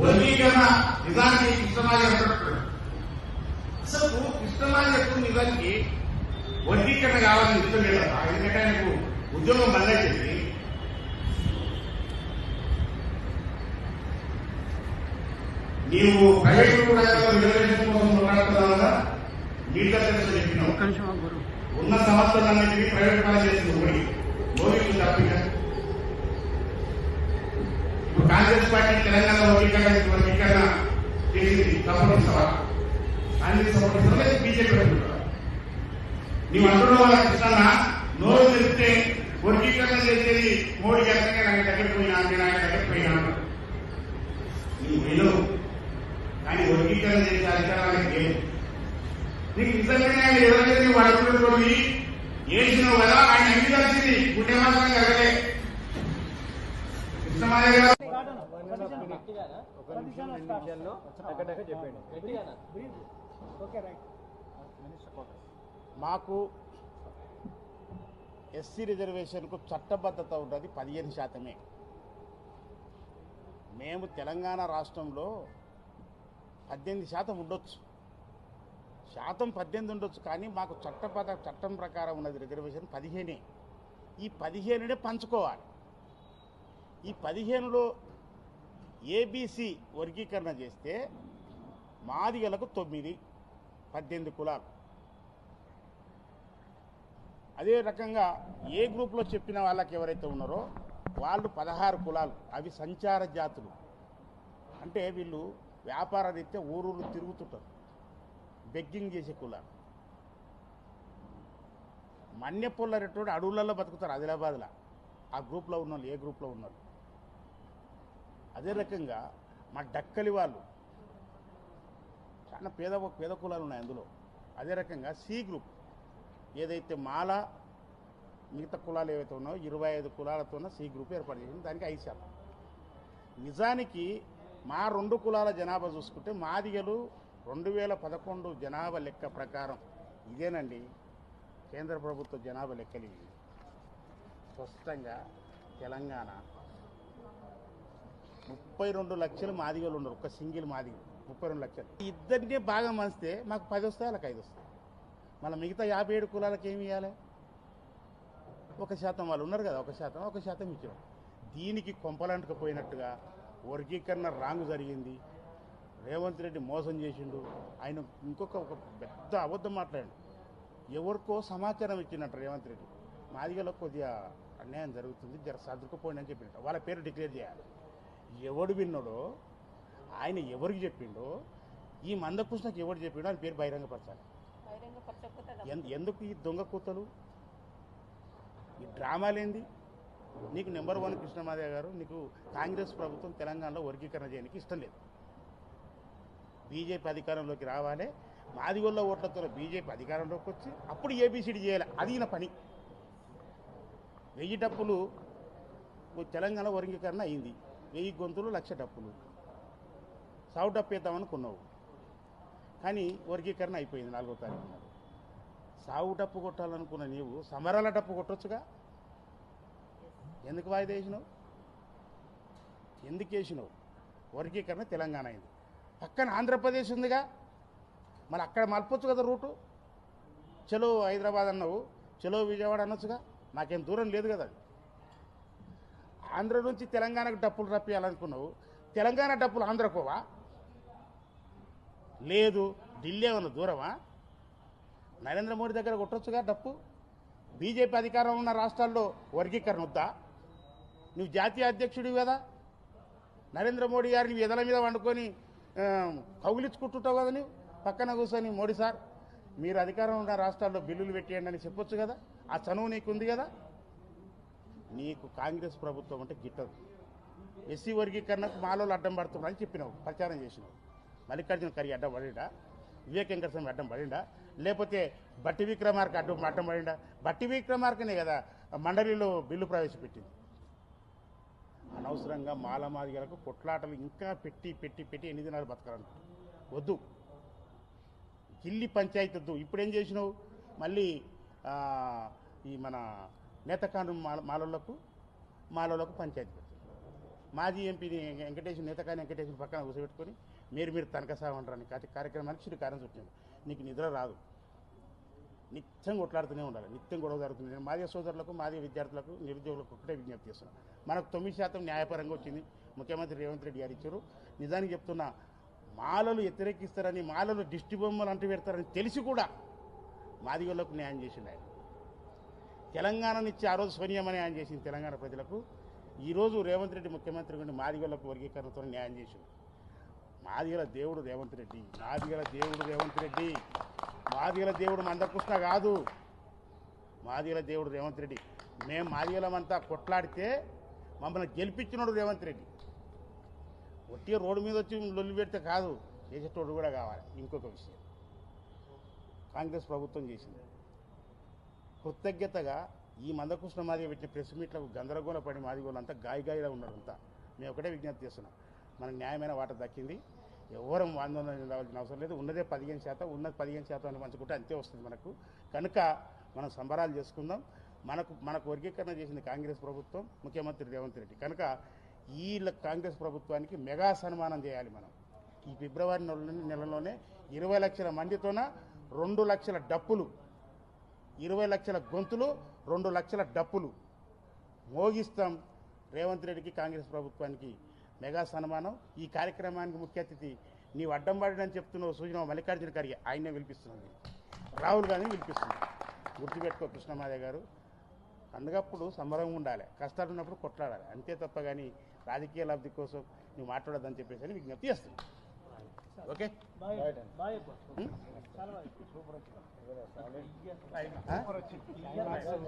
వర్గీకరణ నిజానికి కృష్ణమాజీ అంటున్నాడు అసలు కృష్ణమాజీ ఎప్పుడు నిజానికి వర్గీకరణ కావాలని ఇష్టం లేదమ్మా ఎందుకంటే ఆయనకు ఉద్యోగం బందైంది నీవు ప్రైవేట్ కూడా రిజర్వేషన్ కోసం మాట్లాడుతున్నావు కదా చెప్పినావు గురు ఉన్న సంస్థలన్నింటినీ ప్రైవేట్ పని చేస్తుంది మోడీ తప్పిక ఇప్పుడు కాంగ్రెస్ పార్టీ తెలంగాణ వర్గీకరణ వర్గీకరణ చేసింది? సపోర్ట్ ఇస్తావా కాంగ్రెస్ సపోర్ట్ ఇస్తావా బీజేపీ పెట్టుకుంటావా నీవు అంటున్న వాళ్ళ కృష్ణ నోరు తెరిస్తే వర్గీకరణ చేసేది మోడీ ఎక్కడికి నాకు దగ్గర పోయినా నేను ఆయన దగ్గర పోయినా అంటాడు. నీవు వినవు. కానీ వర్గీకరణ చేసే అధికారానికి లేదు నీకు నిజంగానే ఆయన ఎవరైతే నువ్వు అడుగుతున్నటువంటి చేసినావు కదా ఆయన అంగీకరించింది గుండె మాత్రం జరగలే కృష్ణమాయ గారు ఒక నిమిషం రెండు నిమిషాల్లో టకటక చెప్పండి. మాకు ఎస్సీ రిజర్వేషన్కు చట్టబద్ధత ఉన్నది పదిహేను శాతమే. మేము తెలంగాణ రాష్ట్రంలో పద్దెనిమిది శాతం ఉండొచ్చు. శాతం పద్దెనిమిది ఉండొచ్చు కానీ మాకు చట్టబద్ధ చట్టం ప్రకారం ఉన్నది రిజర్వేషన్ పదిహేనే. ఈ పదిహేనునే పంచుకోవాలి. ఈ పదిహేనులో ఏబీసీ వర్గీకరణ చేస్తే మాదిగలకు తొమ్మిది పద్దెనిమిది కులాలు. అదే రకంగా ఏ గ్రూప్లో చెప్పిన వాళ్ళకి ఎవరైతే ఉన్నారో వాళ్ళు పదహారు కులాలు అవి సంచార జాతులు. అంటే వీళ్ళు వ్యాపార రీత్యా ఊరూరు తిరుగుతుంటారు బెగ్గింగ్ చేసే కులాలు. మన్యపుల్లరెట్టోడు అడవులలో బతుకుతారు ఆదిలాబాద్లో. ఆ గ్రూప్లో ఉన్న వాళ్ళు ఏ గ్రూప్లో ఉన్నారు అదే రకంగా మా డక్కలి వాళ్ళు చాలా పేద పేద కులాలు ఉన్నాయి అందులో. అదే రకంగా సి గ్రూప్ ఏదైతే మాల మిగతా కులాలు ఏవైతే ఉన్నాయో ఇరవై ఐదు కులాలతోన సి గ్రూప్ ఏర్పాటు చేసింది. దానికి ఐదు శాతం. నిజానికి మా రెండు కులాల జనాభా చూసుకుంటే మాదిగలు రెండు వేల పదకొండు జనాభా లెక్క ప్రకారం ఇదేనండి కేంద్ర ప్రభుత్వ జనాభా లెక్కలు స్పష్టంగా తెలంగాణ ముప్పై రెండు లక్షలు మాదిగలు ఉన్నారు ఒక సింగిల్ మాదిగలు ముప్పై రెండు లక్షలు. ఇద్దరినే ఇద్దరిని బాగా మంచితే మాకు పది వస్తాయి వాళ్ళకి ఐదు వస్తాయి. మళ్ళీ మిగతా యాభై ఏడు కులాలకు ఏమి ఇవ్వాలి ఒక శాతం వాళ్ళు ఉన్నారు కదా ఒక శాతం ఒక శాతం ఇచ్చాం దీనికి కొంపలంటకపోయినట్టుగా వర్గీకరణ రాంగ్ జరిగింది. రేవంత్ రెడ్డి మోసం చేసిండు. ఆయన ఇంకొక ఒక పెద్ద అబద్ధం మాట్లాడాడు. ఎవరికో సమాచారం ఇచ్చినట్టు రేవంత్ రెడ్డి. మాదిగలో కొద్దిగా అన్యాయం జరుగుతుంది జర సర్దుకుపోయిందని చెప్పినట్టు. వాళ్ళ పేరు డిక్లేర్ చేయాలి. ఎవడు విన్నాడో ఆయన ఎవరికి చెప్పిండో ఈ మందకృష్ణకి ఎవరు చెప్పిండో ఆయన పేరు బహిరంగపరచాలి. ఎందుకు ఈ దొంగ కూతలు? ఈ డ్రామాలేంది నీకు నెంబర్ వన్ కృష్ణమాదేవ్ గారు నీకు కాంగ్రెస్ ప్రభుత్వం తెలంగాణలో వర్గీకరణ చేయడానికి ఇష్టం లేదు. బీజేపీ అధికారంలోకి రావాలి. మాదిగొల్ల ఓట్లతో బీజేపీ అధికారంలోకి వచ్చి అప్పుడు ఏబీసీడీ చేయాలి. అది ఈయన పని. వెయ్యి డప్పులు తెలంగాణ వర్గీకరణ అయింది. వెయ్యి గొంతులు లక్ష డప్పులు. సావు డప్పు వేద్దామనుకున్నావు కానీ వర్గీకరణ అయిపోయింది నాలుగో తారీఖు నాడు డప్పు కొట్టాలనుకున్న నీవు సమరాల డప్పు కొట్టొచ్చుగా? ఎందుకు వాయిదా వేసినావు? ఎందుకు వేసినావు? వర్గీకరణ తెలంగాణ అయింది. పక్కన ఆంధ్రప్రదేశ్ ఉందిగా? మరి అక్కడ మలపొచ్చు కదా రూటు? చలో హైదరాబాద్ అన్నావు చలో విజయవాడ అనొచ్చుగా? మాకేం దూరం లేదు కదా అది. ఆంధ్ర నుంచి తెలంగాణకు డప్పులు రప్పియాలనుకున్నావు. తెలంగాణ డప్పులు ఆంధ్రకోవా? లేదు ఢిల్లీ ఏమన్నా దూరమా? నరేంద్ర మోడీ దగ్గర కొట్టొచ్చుగా డప్పు బీజేపీ అధికారం ఉన్న రాష్ట్రాల్లో వర్గీకరణ వద్దా? నువ్వు జాతీయ అధ్యక్షుడివి కదా. నరేంద్ర మోడీ గారిని ఎదల మీద వండుకొని కౌగిలించుకుంటుంటావు కదా నువ్వు. పక్కన కూర్చొని మోడీ సార్ మీరు అధికారం ఉన్న రాష్ట్రాల్లో బిల్లులు పెట్టేయండి అని చెప్పొచ్చు కదా. ఆ చనువు నీకుంది కదా. నీకు కాంగ్రెస్ ప్రభుత్వం అంటే గిట్టదు. ఎస్సీ వర్గీకరణకు మాలో అడ్డం పడుతున్నారని చెప్పినావు ప్రచారం చేసినావు. మల్లికార్జున ఖర్గే అడ్డం పడిండా? వివేక్ వెంకటస్వామి అడ్డం పడిండా? లేకపోతే బట్టి విక్రమార్క అడ్డం అడ్డం పడిండా? బట్టి విక్రమార్కనే కదా మండలిలో బిల్లు ప్రవేశపెట్టింది. అనవసరంగా మాలమాదిగలకు కొట్లాటలు ఇంకా పెట్టి పెట్టి పెట్టి ఎన్ని దినాలు బతకాలనుకుంటు వద్దు. గిల్లి పంచాయతీ వద్దు. ఇప్పుడు ఏం చేసినావు? మళ్ళీ ఈ మన నేతకాను మాల మాలలకు మాలలకు పంచాయతీ పెట్టింది మాజీ ఎంపీని వెంకటేశ్వర నేతకాని వెంకటేశ్వర పక్కన కూర్చోబెట్టుకొని మీరు మీరు తనఖా సాగంటారని కాటి కార్యక్రమానికి శ్రీకారం చుట్టాను నీకు నిద్ర రాదు. నిత్యం కొట్లాడుతూనే ఉండాలి. నిత్యం గొడవ జరుగుతుంది. నేను మాదే సోదరులకు మాదే విద్యార్థులకు నిరుద్యోగులకు ఒకటే విజ్ఞప్తి చేస్తున్నాను మనకు తొమ్మిది శాతం న్యాయపరంగా వచ్చింది. ముఖ్యమంత్రి రేవంత్ రెడ్డి గారు ఇచ్చారు. నిజానికి చెప్తున్నా మాలలు వ్యతిరేకిస్తారని మాలలు దిష్టి బొమ్మలు అంటూ పెడతారని తెలిసి కూడా మాదిగలకు న్యాయం చేసిండు ఆయన. తెలంగాణనిచ్చి ఆ రోజు సోనియామని ఆయన చేసింది తెలంగాణ ప్రజలకు. ఈరోజు రేవంత్ రెడ్డి ముఖ్యమంత్రి ఉండి మాదిగలకు వర్గీకరణతో న్యాయం చేసిండు. మాదిగల దేవుడు రేవంత్ రెడ్డి మాదిగల దేవుడు రేవంత్ రెడ్డి మాదిగల దేవుడు మందకృష్ణ కాదు. మాదిగల దేవుడు రేవంత్ రెడ్డి. మేము మాదిగలమంతా కొట్లాడితే మమ్మల్ని గెలిపించినోడు రేవంత్ రెడ్డి. ఒట్టి రోడ్డు మీద వచ్చి లొల్లి పెడితే కాదు చేసేటోడు కూడా కావాలి. ఇంకొక విషయం. కాంగ్రెస్ ప్రభుత్వం చేసింది. కృతజ్ఞతగా ఈ మందకృష్ణ మాదిగ పెట్టిన ప్రెస్ మీట్లకు గందరగోళ పడి మాదిగోళ్ళంతా గాయ గాయలా ఉన్నారంతా. మేము ఒకటే విజ్ఞప్తి చేస్తున్నాం. మనకు న్యాయమైన వాట దక్కింది. ఎవరం ఆందోళన చెందాల్సిన అవసరం లేదు. ఉన్నదే పదిహేను శాతం ఉన్నది పదిహేను శాతం అని పంచుకుంటే అంతే వస్తుంది మనకు. కనుక మనం సంబరాలు చేసుకుందాం. మనకు మనకు వర్గీకరణ చేసింది కాంగ్రెస్ ప్రభుత్వం ముఖ్యమంత్రి రేవంత్ రెడ్డి. కనుక ఈ కాంగ్రెస్ ప్రభుత్వానికి మెగా సన్మానం చేయాలి మనం. ఈ ఫిబ్రవరి నెల- నెలలోనే ఇరవై లక్షల మందితోన రెండు లక్షల డప్పులు ఇరవై లక్షల గొంతులు రెండు లక్షల డప్పులు. మోగిస్తాం రేవంత్ రెడ్డికి కాంగ్రెస్ ప్రభుత్వానికి మెగా సన్మానం. ఈ కార్యక్రమానికి ముఖ్య అతిథి నీవు అడ్డం పడని చెప్తున్న సూచన మల్లికార్జున ఖర్గే. ఆయనే వినిపిస్తుంది రాహుల్ గాంధీ పిలిపిస్తుంది గుర్తుపెట్టుకో కృష్ణమాదే గారు. పండుగప్పుడు సంబరంగా ఉండాలి. కష్టాలు ఉన్నప్పుడు కొట్లాడాలి. అంతే తప్ప కానీ రాజకీయ లబ్ధి కోసం నువ్వు మాట్లాడదని చెప్పేసి అని విజ్ఞప్తి చేస్తుంది ఓకే. సూపర్?